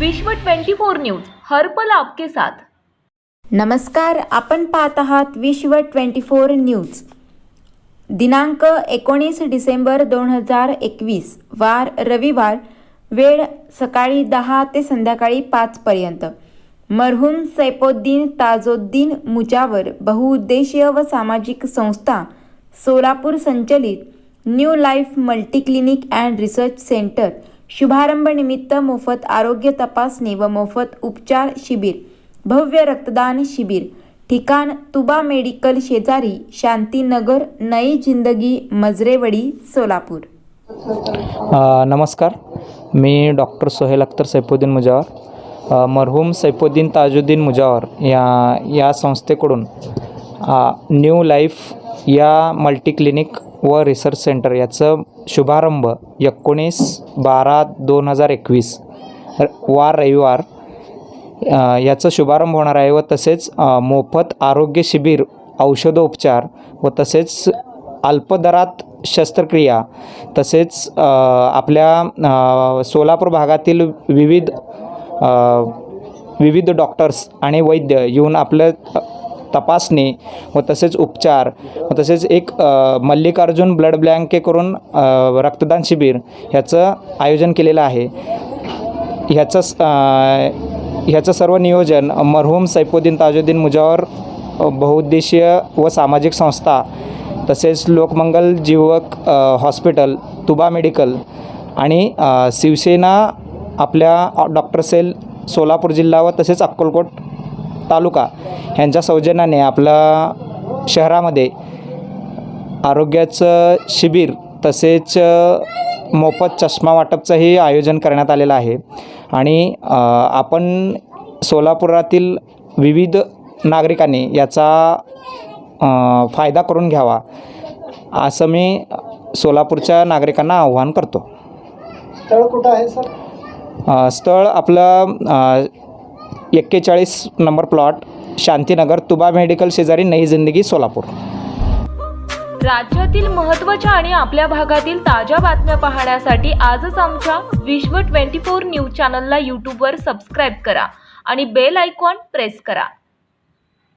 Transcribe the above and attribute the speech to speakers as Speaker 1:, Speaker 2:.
Speaker 1: विश्व 24 न्यूज हर्पल आपके साथ.
Speaker 2: नमस्कार आपण पाहत आहात विश्व ट्वेंटी फोर न्यूज. दिनांक एकोणीस डिसेंबर दोन हजार एकवीस वार रविवार वेळ सकाळी दहा ते संध्याकाळी पाचपर्यंत मरहूम सैपोद्दीन ताजोद्दीन मुजावर बहुउद्देशीय व सामाजिक संस्था सोलापूर संचलित new life multi clinic and research centre शुभारंभ निमित्त मोफत आरोग्य तपासणी व मोफत उपचार शिबिर भव्य रक्तदान शिबिर ठिकाण तुबा मेडिकल शेजारी शांतीनगर नई जिंदगी मजरेवडी सोलापूर.
Speaker 3: नमस्कार. मी डॉक्टर सोहेल अख्तर सैफुद्दीन मुजावर मरहूम सैफुद्दीन ताजुद्दीन मुजावर या या संस्थेकडून न्यू लाईफ या मल्टी क्लिनिक व रिसर्च सेंटर याचं शुभारंभ एकोणीस बारा दोन हजार एकवीस र- वार रविवार याचं याचा शुभारंभ होणार आहे व तसेच मोफत आरोग्य शिबिर औषधोपचार व तसेच अल्पदरात शस्त्रक्रिया तसेच आपल्या सोलापूर भागातील विविध विविध डॉक्टर्स आणि वैद्य येऊन आपलं तपासणी व तसेच उपचार व तसेच एक मल्लिकार्जुन ब्लड ब्लँके करून रक्तदान शिबिर ह्याचं आयोजन केलेलं आहे. ह्याचं ह्याचं सर्व नियोजन मरहूम सैफुद्दीन ताजुद्दीन मुजावर बहुउद्देशीय व सामाजिक संस्था तसेच लोकमंगल जीवक हॉस्पिटल तुबा मेडिकल आणि शिवसेना आपल्या डॉक्टर सेल सोलापूर जिल्हा व तसेच अक्कलकोट तालुका ह्यांच्या सौजन्याने आपल्या शहरामध्ये आरोग्याचं शिबिर तसेच मोफत चष्मा वाटपचंही आयोजन करण्यात आलेलं आहे. आणि आपण सोलापुरातील विविध नागरिकांनी याचा फायदा करून घ्यावा असं मी सोलापूरच्या नागरिकांना आव्हान करतो.
Speaker 4: स्थळ कुठं आहे सर?
Speaker 3: स्थळ आपलं एक्केचाळीस number plot Shantinagar Tuba medical शेजारी नई जिंदगी सोलापूर.
Speaker 1: राज्यातील महत्त्वाच्या आणि आपल्या भागातील ताज्या बातम्या पाहण्यासाठी आजच आमच्या विश्व 24 न्यूज चॅनलला यूट्यूबवर सबस्क्राईब करा आणि बेल आयकॉन प्रेस करा.